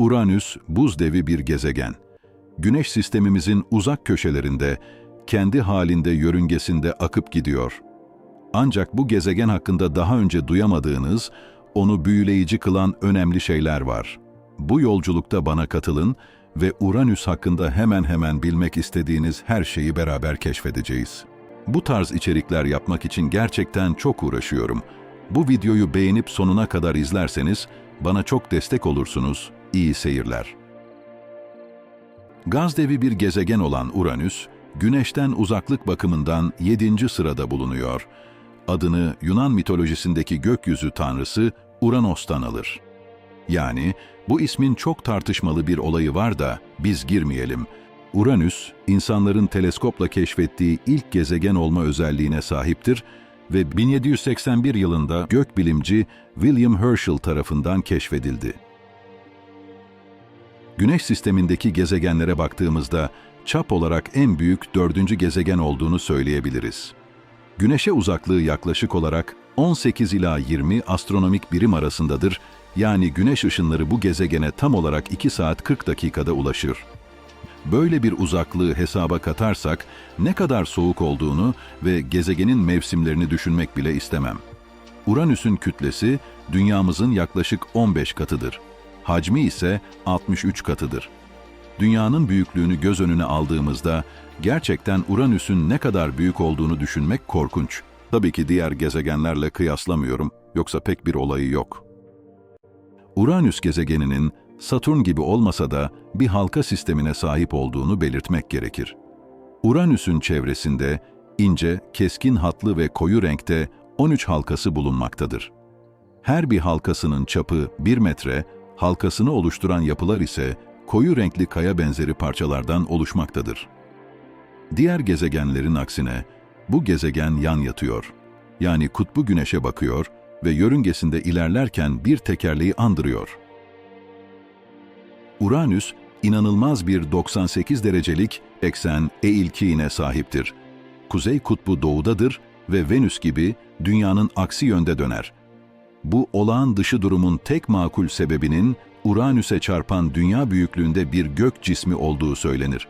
Uranüs buz devi bir gezegen. Güneş sistemimizin uzak köşelerinde, kendi halinde yörüngesinde akıp gidiyor. Ancak bu gezegen hakkında daha önce duyamadığınız, onu büyüleyici kılan önemli şeyler var. Bu yolculukta bana katılın ve Uranüs hakkında hemen hemen bilmek istediğiniz her şeyi beraber keşfedeceğiz. Bu tarz içerikler yapmak için gerçekten çok uğraşıyorum. Bu videoyu beğenip sonuna kadar izlerseniz bana çok destek olursunuz. İyi seyirler. Gaz devi bir gezegen olan Uranüs, Güneş'ten uzaklık bakımından 7. sırada bulunuyor. Adını Yunan mitolojisindeki gökyüzü tanrısı Uranos'tan alır. Yani bu ismin çok tartışmalı bir olayı var da biz girmeyelim. Uranüs, insanların teleskopla keşfettiği ilk gezegen olma özelliğine sahiptir ve 1781 yılında gökbilimci William Herschel tarafından keşfedildi. Güneş sistemindeki gezegenlere baktığımızda çap olarak en büyük dördüncü gezegen olduğunu söyleyebiliriz. Güneşe uzaklığı yaklaşık olarak 18 ila 20 astronomik birim arasındadır, yani güneş ışınları bu gezegene tam olarak 2 saat 40 dakikada ulaşır. Böyle bir uzaklığı hesaba katarsak ne kadar soğuk olduğunu ve gezegenin mevsimlerini düşünmek bile istemem. Uranüs'ün kütlesi dünyamızın yaklaşık 15 katıdır. Hacmi ise 63 katıdır. Dünyanın büyüklüğünü göz önüne aldığımızda gerçekten Uranüs'ün ne kadar büyük olduğunu düşünmek korkunç. Tabii ki diğer gezegenlerle kıyaslamıyorum, yoksa pek bir olayı yok. Uranüs gezegeninin Satürn gibi olmasa da bir halka sistemine sahip olduğunu belirtmek gerekir. Uranüs'ün çevresinde ince, keskin hatlı ve koyu renkte 13 halkası bulunmaktadır. Her bir halkasının çapı 1 metre, halkasını oluşturan yapılar ise koyu renkli kaya benzeri parçalardan oluşmaktadır. Diğer gezegenlerin aksine bu gezegen yan yatıyor. Yani kutbu güneşe bakıyor ve yörüngesinde ilerlerken bir tekerleği andırıyor. Uranüs, inanılmaz bir 98 derecelik eksen eğilkiğine sahiptir. Kuzey kutbu doğudadır ve Venüs gibi dünyanın aksi yönde döner. Bu olağan dışı durumun tek makul sebebinin Uranüs'e çarpan dünya büyüklüğünde bir gök cismi olduğu söylenir.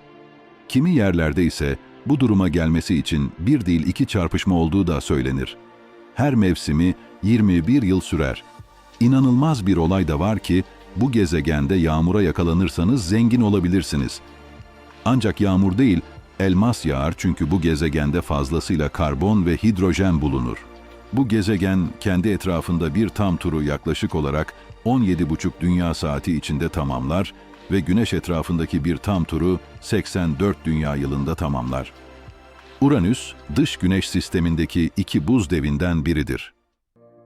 Kimi yerlerde ise bu duruma gelmesi için bir değil iki çarpışma olduğu da söylenir. Her mevsimi 21 yıl sürer. İnanılmaz bir olay da var ki bu gezegende yağmura yakalanırsanız zengin olabilirsiniz. Ancak yağmur değil, elmas yağar çünkü bu gezegende fazlasıyla karbon ve hidrojen bulunur. Bu gezegen kendi etrafında bir tam turu yaklaşık olarak 17,5 dünya saati içinde tamamlar ve Güneş etrafındaki bir tam turu 84 dünya yılında tamamlar. Uranüs, dış Güneş sistemindeki iki buz devinden biridir.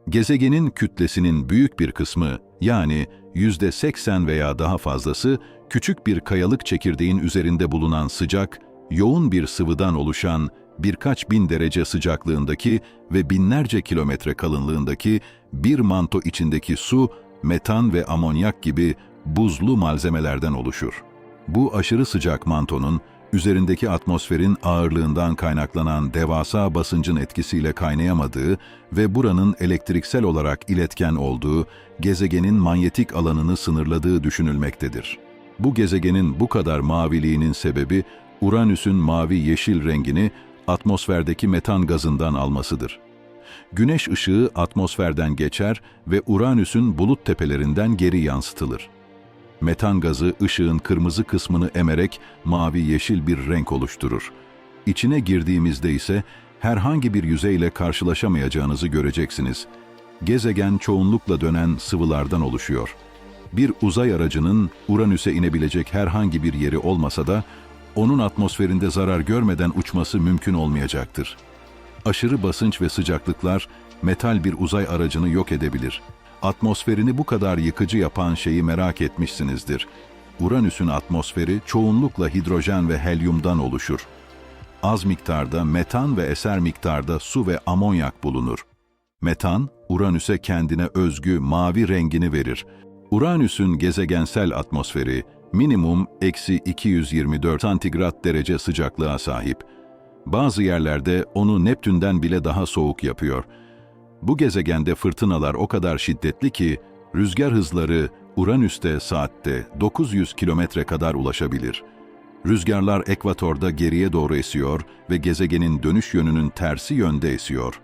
Gezegenin kütlesinin büyük bir kısmı, yani yüzde 80 veya daha fazlası, küçük bir kayalık çekirdeğin üzerinde bulunan sıcak, yoğun bir sıvıdan oluşan birkaç bin derece sıcaklığındaki ve binlerce kilometre kalınlığındaki bir manto içindeki su, metan ve amonyak gibi buzlu malzemelerden oluşur. Bu aşırı sıcak mantonun üzerindeki atmosferin ağırlığından kaynaklanan devasa basıncın etkisiyle kaynayamadığı ve buranın elektriksel olarak iletken olduğu, gezegenin manyetik alanını sınırladığı düşünülmektedir. Bu gezegenin bu kadar maviliğinin sebebi, Uranüs'ün mavi-yeşil rengini atmosferdeki metan gazından almasıdır. Güneş ışığı atmosferden geçer ve Uranüs'ün bulut tepelerinden geri yansıtılır. Metan gazı ışığın kırmızı kısmını emerek mavi-yeşil bir renk oluşturur. İçine girdiğimizde ise herhangi bir yüzeyle karşılaşamayacağınızı göreceksiniz. Gezegen çoğunlukla dönen sıvılardan oluşuyor. Bir uzay aracının Uranüs'e inebilecek herhangi bir yeri olmasa da onun atmosferinde zarar görmeden uçması mümkün olmayacaktır. Aşırı basınç ve sıcaklıklar metal bir uzay aracını yok edebilir. Atmosferini bu kadar yıkıcı yapan şeyi merak etmişsinizdir. Uranüs'ün atmosferi çoğunlukla hidrojen ve helyumdan oluşur. Az miktarda metan ve eser miktarda su ve amonyak bulunur. Metan, Uranüs'e kendine özgü mavi rengini verir. Uranüs'ün gezegensel atmosferi minimum eksi 224 santigrat derece sıcaklığa sahip. Bazı yerlerde onu Neptün'den bile daha soğuk yapıyor. Bu gezegende fırtınalar o kadar şiddetli ki rüzgar hızları Uranüs'te saatte 900 kilometre kadar ulaşabilir. Rüzgarlar ekvatorda geriye doğru esiyor ve gezegenin dönüş yönünün tersi yönde esiyor.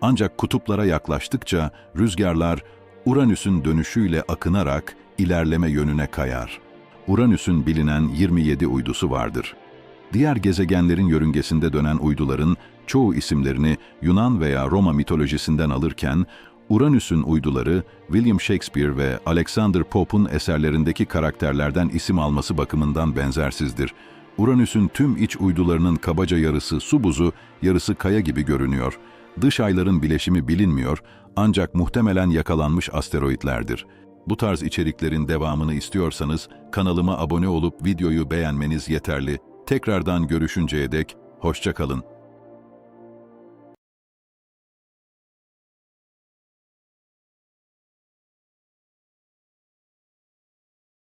Ancak kutuplara yaklaştıkça rüzgarlar Uranüs'ün dönüşüyle akınarak ilerleme yönüne kayar. Uranüs'ün bilinen 27 uydusu vardır. Diğer gezegenlerin yörüngesinde dönen uyduların çoğu isimlerini Yunan veya Roma mitolojisinden alırken, Uranüs'ün uyduları William Shakespeare ve Alexander Pope'un eserlerindeki karakterlerden isim alması bakımından benzersizdir. Uranüs'ün tüm iç uydularının kabaca yarısı su buzu, yarısı kaya gibi görünüyor. Dış ayların bileşimi bilinmiyor ancak muhtemelen yakalanmış asteroitlerdir. Bu tarz içeriklerin devamını istiyorsanız kanalıma abone olup videoyu beğenmeniz yeterli. Tekrardan görüşünceye dek hoşça kalın.